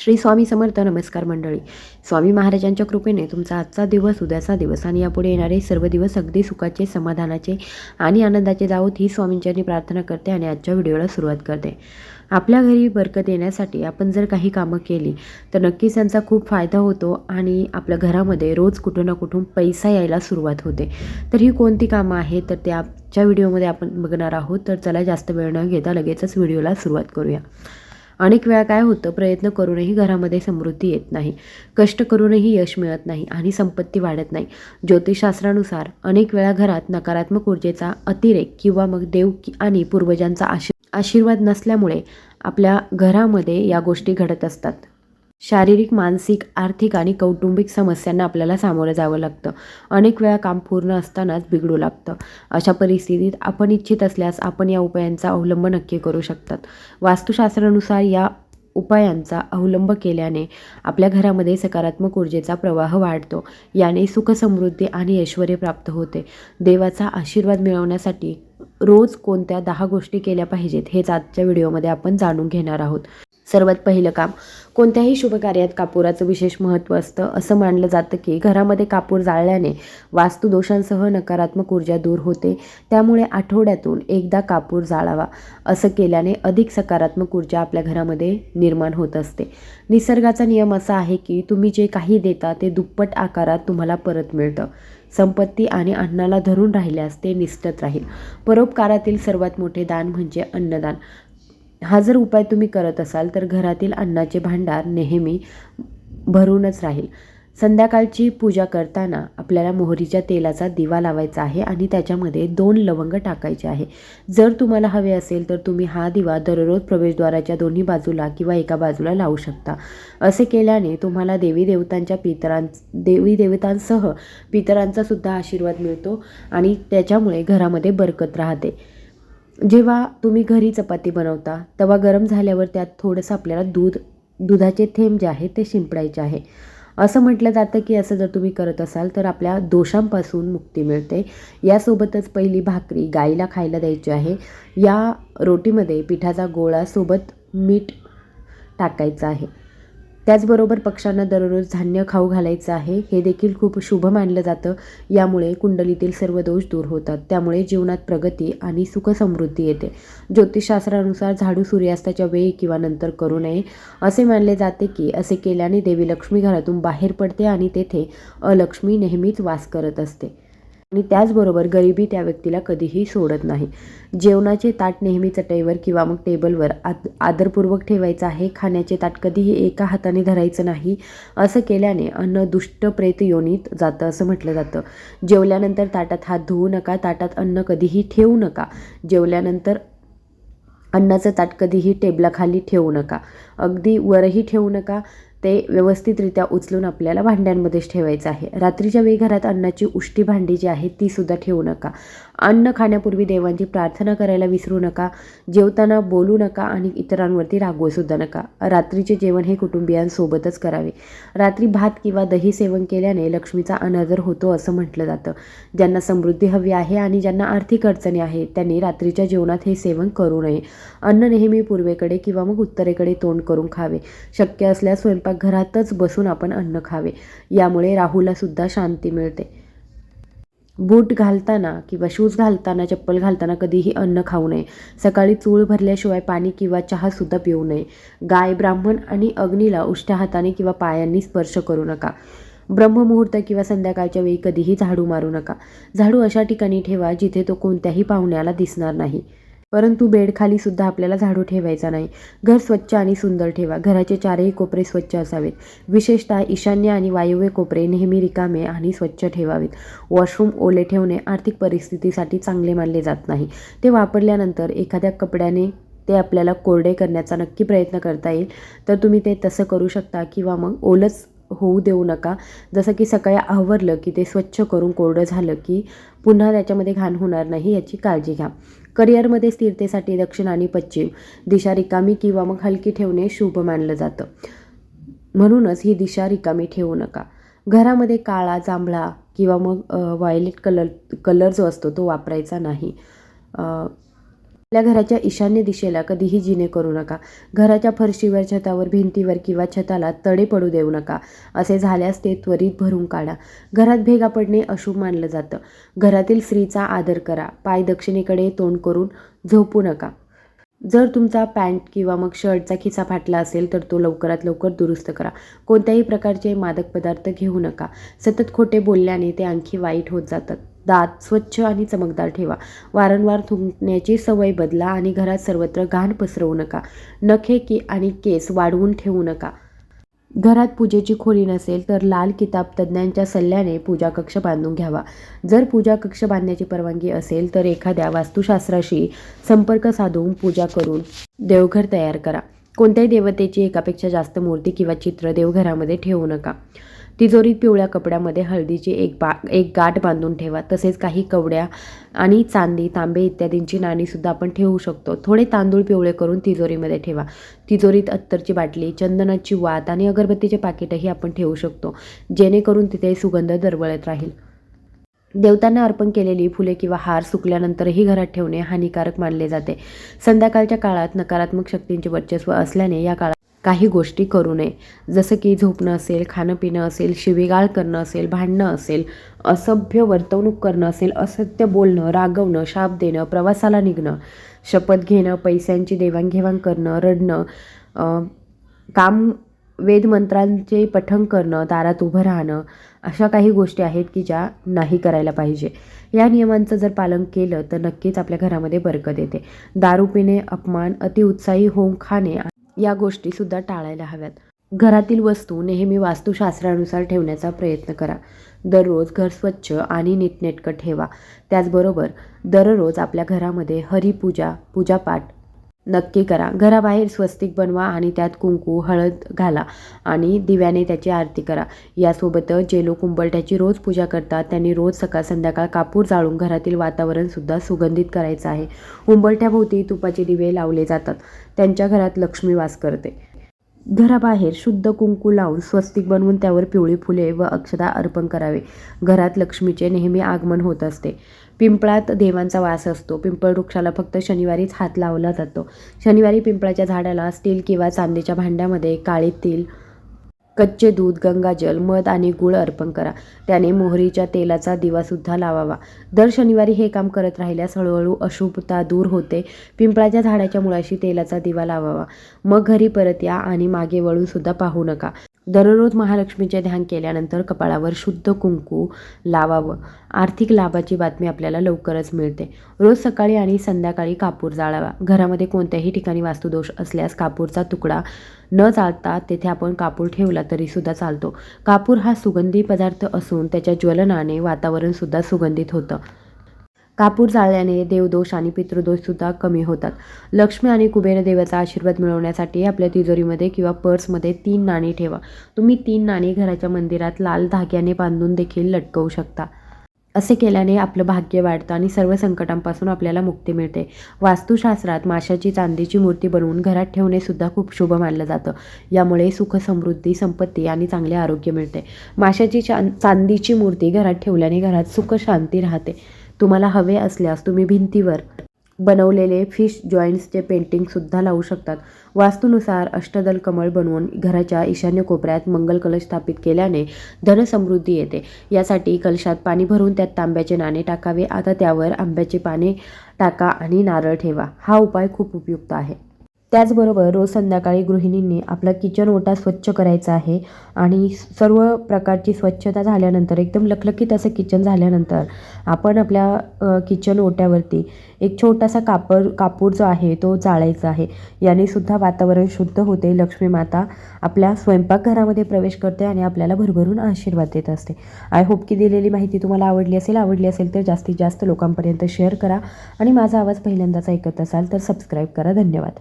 श्री स्वामी समर्थ नमस्कार मंडळी. स्वामी महाराजांच्या कृपेने तुमचा आजचा दिवस उद्याचा दिवस आणि यापुढे येणारे सर्व दिवस अगदी सुखाचे समाधानाचे आणि आनंदाचे जावोत ही स्वामींच्यांनी प्रार्थना करते आणि आजच्या व्हिडिओला सुरुवात करते. आपल्या घरी बरकत येण्यासाठी आपण जर काही कामं केली तर नक्कीच त्यांचा खूप फायदा होतो आणि आपल्या घरामध्ये रोज कुठून ना कुठून पैसा यायला सुरुवात होते. तर ही कोणती कामं आहेत तर ते आजच्या व्हिडिओमध्ये आपण बघणार आहोत. तर चला जास्त वेळ न घेता लगेचच व्हिडिओला सुरुवात करूया. अनेक वेळा काय होतं प्रयत्न करूनही घरामध्ये समृद्धी येत नाही. कष्ट करूनही यश मिळत नाही आणि संपत्ती वाढत नाही. ज्योतिषशास्त्रानुसार अनेक वेळा घरात नकारात्मक ऊर्जेचा अतिरेक किंवा मग देव की- आणि पूर्वजांचा आशीर्वाद नसल्यामुळे आपल्या घरामध्ये या गोष्टी घडत असतात. शारीरिक मानसिक आर्थिक आणि कौटुंबिक समस्यांना आपल्याला सामोरं जावं लागतं. अनेक वेळा काम पूर्ण असतानाच बिघडू लागतं. अशा परिस्थितीत आपण इच्छित असल्यास आपण या उपायांचा अवलंब नक्की करू शकतात. वास्तुशास्त्रानुसार या उपायांचा अवलंब केल्याने आपल्या घरामध्ये सकारात्मक ऊर्जेचा प्रवाह वाढतो. याने सुख समृद्धी आणि ऐश्वर प्राप्त होते. देवाचा आशीर्वाद मिळवण्यासाठी रोज कोणत्या दहा गोष्टी केल्या पाहिजेत हेच आजच्या व्हिडिओमध्ये आपण जाणून घेणार आहोत. सर्वात पहिलं काम. कोणत्याही शुभ कार्यात कापुराचं विशेष महत्त्व असतं. असं मानलं जातं की घरामध्ये कापूर जाळल्याने वास्तुदोषांसह नकारात्मक ऊर्जा दूर होते. त्यामुळे आठवड्यातून एकदा कापूर जाळावा. असं केल्याने अधिक सकारात्मक ऊर्जा आपल्या घरामध्ये निर्माण होत असते. निसर्गाचा नियम असा आहे की तुम्ही जे काही देता ते दुप्पट आकारात तुम्हाला परत मिळतं. संपत्ती आणि अन्नाला धरून राहिल्यास ते निष्ठत राहील. परोपकारातील सर्वात मोठे दान म्हणजे अन्नदान. हा जर उपाय तुम्ही करत असाल तर घरातील अन्नाचे भांडार नेहमी भरूनच राहील. संध्याकाळची पूजा करताना आपल्याला मोहरीच्या तेलाचा दिवा लावायचा आहे आणि त्याच्यामध्ये दोन लवंग टाकायचे आहे. जर तुम्हाला हवे असेल तर तुम्ही हा दिवा दररोज प्रवेशद्वाराच्या दोन्ही बाजूला किंवा एका बाजूला लावू शकता. असे केल्याने तुम्हाला देवी देवतांच्या पितरां देवी देवतांसह पितरांचा सुद्धा आशीर्वाद मिळतो आणि त्याच्यामुळे घरामध्ये बरकत राहते. जेव्हा तुम्ही घरी चपाती बनवता तवा गरम झाल्यावर त्यात थोडंसं आपल्याला दूध दुधाचे थेंब जे आहे ते शिंपडायचे आहे. असं म्हटलं जातं की असं जर तुम्ही करत असाल तर आपल्या दोषांपासून मुक्ती मिळते. यासोबतच पहिली भाकरी गाईला खायला द्यायची आहे. या रोटीमध्ये पिठाचा गोळा सोबत मीठ टाकायचं आहे. त्याचबरोबर पक्ष्यांना दररोज धान्य खाऊ घालायचं आहे हे देखील खूप शुभ मानलं जातं. यामुळे कुंडलीतील सर्व दोष दूर होतात. त्यामुळे जीवनात प्रगती आणि सुख समृद्धी येते. ज्योतिषशास्त्रानुसार झाडू सूर्यास्ताच्या वेळी किंवा नंतर करू नये असे मानले जाते की असे केल्याने देवी लक्ष्मी घरातून बाहेर पडते आणि तेथे अलक्ष्मी नेहमीच वास करत असते. आणि त्याचबरोबर गरिबी त्या व्यक्तीला कधीही सोडत नाही. जेवणाचे ताट नेहमी चटईवर किंवा मग टेबलवर आद आदरपूर्वक ठेवायचं आहे. खाण्याचे ताट कधीही एका हाताने धरायचं नाही. असं केल्याने अन्न दुष्ट प्रेत योनीत जातं असं म्हटलं जातं. जेवल्यानंतर ताटात हात धुवू नका. ताटात अन्न कधीही ठेवू नका. जेवल्यानंतर अन्नाचं ताट कधीही टेबलाखाली ठेवू नका. अगदी वरही ठेवू नका. ते व्यवस्थितरित्या उचलून आपल्याला भांड्यांमध्येच ठेवायचं आहे. रात्रीच्या वेळी घरात अन्नाची उष्टी भांडी जी आहेत तीसुद्धा ठेवू नका. अन्न खाण्यापूर्वी देवांची प्रार्थना करायला विसरू नका जेवताना बोलू नका आणि इतरांवरती रागवूसुद्धा नका. रात्रीचे जेवण हे कुटुंबियांसोबतच करावे. रात्री भात किंवा दही सेवन केल्याने लक्ष्मीचा अनादर होतो असं म्हटलं जातं. ज्यांना समृद्धी हवी आहे आणि ज्यांना आर्थिक अडचणी आहे त्यांनी रात्रीच्या जेवणात हे सेवन करू नये. अन्न नेहमी पूर्वेकडे किंवा मग उत्तरेकडे तोंड करून खावे. शक्य असल्यास स्वयंपाकघरातच बसून आपण अन्न खावे. यामुळे राहूला सुद्धा शांती मिळते. बूट घालताना किंवा शूज घालताना चप्पल घालताना कधीही अन्न खाऊ नये. सकाळी चूळ भरल्याशिवाय पाणी किंवा चहासुद्धा पिऊ नये. गाय ब्राह्मण आणि अग्नीला उष्ट्या हाताने किंवा पायांनी स्पर्श करू नका. ब्रह्ममुहूर्त किंवा संध्याकाळच्या वेळी कधीही झाडू मारू नका. झाडू अशा ठिकाणी ठेवा जिथे तो कोणत्याही पाहुण्याला दिसणार नाही. परंतु बेडखाली सुद्धा आपल्याला झाडू ठेवायचा नाही. घर स्वच्छ आणि सुंदर ठेवा. घराचे चारही कोपरे स्वच्छ असावेत. विशेषतः ईशान्य आणि वायव्य कोपरे नेहमी रिकामे आणि स्वच्छ ठेवावेत. वॉशरूम ओले ठेवणे आर्थिक परिस्थितीसाठी चांगले मानले जात नाही. ते वापरल्यानंतर एखाद्या कपड्याने ते आपल्याला कोरडे करण्याचा नक्की प्रयत्न करता येईल तर तुम्ही ते तसं करू शकता किंवा मग ओलच होऊ देऊ नका. जसं की सकाळी आवरलं की ते स्वच्छ करून कोरडं झालं की पुन्हा त्याच्यामध्ये घाण होणार नाही याची काळजी घ्या. करिअरमध्ये स्थिरतेसाठी दक्षिण आणि पश्चिम दिशा रिकामी किंवा मग हलकी ठेवणे शुभ मानलं जातं. म्हणूनच ही दिशा रिकामी ठेवू नका. घरामध्ये काळा जांभळा किंवा मग व्हायलेट कलर कलर जो असतो तो वापरायचा नाही. आपल्या घराच्या ईशान्य दिशेला कधीही जिने करू नका. घराच्या फरशीवर छतावर भिंतीवर किंवा छताला तडे पडू देऊ नका. असे झाल्यास ते त्वरित भरून काढा. घरात भेगा पडणे अशुभ मानलं जातं. घरातील स्त्रीचा आदर करा. पाय दक्षिणेकडे तोंड करून झोपू नका. जर तुमचा पॅन्ट किंवा मग शर्टचा खिसा फाटला असेल तर तो लवकरात लवकर दुरुस्त करा. कोणत्याही प्रकारचे मादक पदार्थ घेऊ नका. सतत खोटे बोलल्याने ते आणखी वाईट होत जातात. दात स्वच्छ आणि चमकदार ठेवा. वारंवार थुंकण्याची सवय बदला आणि घरात सर्वत्र घाण पसरवू नका. नखे की आणि केस वाढवून ठेवू नका. घरात पूजेची खोली नसेल तर लाल किताब तज्ज्ञांच्या सल्ल्याने पूजा कक्ष बांधून घ्यावा. जर पूजा कक्ष बांधण्याची परवानगी असेल तर एखाद्या वास्तुशास्त्राशी संपर्क साधून पूजा करून देवघर तयार करा. कोणत्याही देवतेची एकापेक्षा जास्त मूर्ती किंवा चित्र देवघरामध्ये ठेवू नका. तिजोरीत पिवळ्या कपड्यामध्ये हळदीची एक बा एक गाठ बांधून ठेवा. तसेच काही कवड्या आणि चांदी तांबे इत्यादींची नाणीसुद्धा आपण ठेवू शकतो. थोडे तांदूळ पिवळे करून तिजोरीमध्ये ठेवा. तिजोरीत अत्तरची बाटली चंदनाची वात आणि अगरबत्तीचे पाकिटही आपण ठेवू शकतो जेणेकरून तिथे सुगंध दरवळत राहील. देवतांना अर्पण केलेली फुले किंवा हार सुकल्यानंतरही घरात ठेवणे हानिकारक मानले जाते. संध्याकाळच्या काळात नकारात्मक शक्तींचे वर्चस्व असल्याने या काळात काही गोष्टी करू नये. जसं की झोपणं असेल खाणं पिणं असेल शिवीगाळ करणं असेल भांडणं असेल असभ्य वर्तवणूक करणं असेल असत्य बोलणं रागवणं शाप देणं प्रवासाला निघणं शपथ घेणं पैशांची देवाणघेवाण करणं रडणं काम वेदमंत्रांचे पठण करणं दारात उभं राहणं अशा काही गोष्टी आहेत की ज्या नाही करायला पाहिजे. या नियमांचं जर पालन केलं तर नक्कीच आपल्या घरामध्ये बरकत येते. दारू पिणे अपमान अतिउत्साही होऊन खाणे या गोष्टीसुद्धा टाळायला हव्यात. घरातील वस्तू नेहमी वास्तुशास्त्रानुसार ठेवण्याचा प्रयत्न करा. दररोज घर स्वच्छ आणि नीटनेटकं ठेवा. त्याचबरोबर दररोज आपल्या घरामध्ये हरिपूजा पूजापाठ नक्की करा. घराबाहेर स्वस्तिक बनवा आणि त्यात कुंकू हळद घाला आणि दिव्याने त्याची आरती करा. यासोबतच जे लोक उंबरठ्याची रोज पूजा करतात त्यांनी रोज सकाळ संध्याकाळ कापूर जाळून घरातील वातावरणसुद्धा सुगंधित करायचं आहे. उंबरठ्याभोवती तुपाचे दिवे लावले जातात. त्यांच्या घरात लक्ष्मी वास करते. घराबाहेर शुद्ध कुंकू लावून स्वस्तिक बनवून त्यावर पिवळी फुले व अक्षदा अर्पण करावे. घरात लक्ष्मीचे नेहमी आगमन होत असते. पिंपळात देवांचा वास असतो. पिंपळ वृक्षाला फक्त शनिवारीच हात लावला जातो. शनिवारी पिंपळाच्या झाडाला स्टील किंवा चांदीच्या भांड्यामध्ये काळे तेल कच्चे दूध गंगाजल मध आणि गुळ अर्पण करा. त्याने मोहरीच्या तेलाचा दिवासुद्धा लावावा. दर शनिवारी हे काम करत राहिल्यास हळूहळू अशुभता दूर होते. पिंपळाच्या झाडाच्या मुळाशी तेलाचा दिवा लावावा. मग घरी परत या आणि मागे वळूनसुद्धा पाहू नका. दररोज महालक्ष्मीचे ध्यान केल्यानंतर कपाळावर शुद्ध कुंकू लावावं. आर्थिक लाभाची बातमी आपल्याला लवकरच मिळते. रोज सकाळी आणि संध्याकाळी कापूर जाळावा. घरामध्ये कोणत्याही ठिकाणी वास्तुदोष असल्यास कापूरचा तुकडा न चालता तेथे आपण कापूर ठेवला तरीसुद्धा चालतो. कापूर हा सुगंधी पदार्थ असून त्याच्या ज्वलनाने वातावरणसुद्धा सुगंधित होतं. कापूर जाळल्याने देवदोष आणि पितृदोषसुद्धा कमी होतात. लक्ष्मी आणि कुबेर देवाचा आशीर्वाद मिळवण्यासाठी आपल्या तिजोरीमध्ये किंवा पर्समध्ये तीन नाणी ठेवा. तुम्ही तीन नाणी घराच्या मंदिरात लाल धाग्याने बांधून देखील लटकवू शकता. असे केल्याने आपलं भाग्य वाढतं आणि सर्व संकटांपासून आपल्याला मुक्ती मिळते. वास्तुशास्त्रात माशाची चांदीची मूर्ती बनवून घरात ठेवणेसुद्धा खूप शुभ मानलं जातं. यामुळे सुख समृद्धी संपत्ती आणि चांगले आरोग्य मिळते. माशाची चां चांदीची मूर्ती घरात ठेवल्याने घरात सुख शांती राहते. तुम्हाला हवे असल्यास तुम्ही भिंतीवर बनवलेले फिश जॉईंट्सचे पेंटिंगसुद्धा लावू शकतात. वास्तूनुसार अष्टदल कमळ बनवून घराच्या ईशान्य कोपऱ्यात मंगल कलश स्थापित केल्याने धनसमृद्धी येते. यासाठी कलशात पाणी भरून त्यात तांब्याचे नाणे टाकावे. आता त्यावर आंब्याचे पाने टाका आणि नारळ ठेवा. हा उपाय खूप उपयुक्त आहे. त्याचबरोबर रोज संध्याकाळी गृहिणींनी आपला किचन ओटा स्वच्छ करायचा आहे आणि सर्व प्रकारची स्वच्छता झाल्यानंतर एकदम लखलखीत असं किचन झाल्यानंतर आपण आपल्या किचन ओट्यावरती एक छोटासा कापड कापूर जो आहे तो जाळायचा आहे. याने सुद्धा वातावरण शुद्ध होते. लक्ष्मी माता आपल्या स्वयंपाकघरामध्ये प्रवेश करते आणि आपल्याला भरभरून आशीर्वाद देत असते. आय होप की दिलेली माहिती तुम्हाला आवडली असेल. आवडली असेल तर जास्तीत जास्त लोकांपर्यंत शेअर करा आणि माझा आवाज पहिल्यांदाच ऐकत असाल तर सबस्क्राईब करा. धन्यवाद.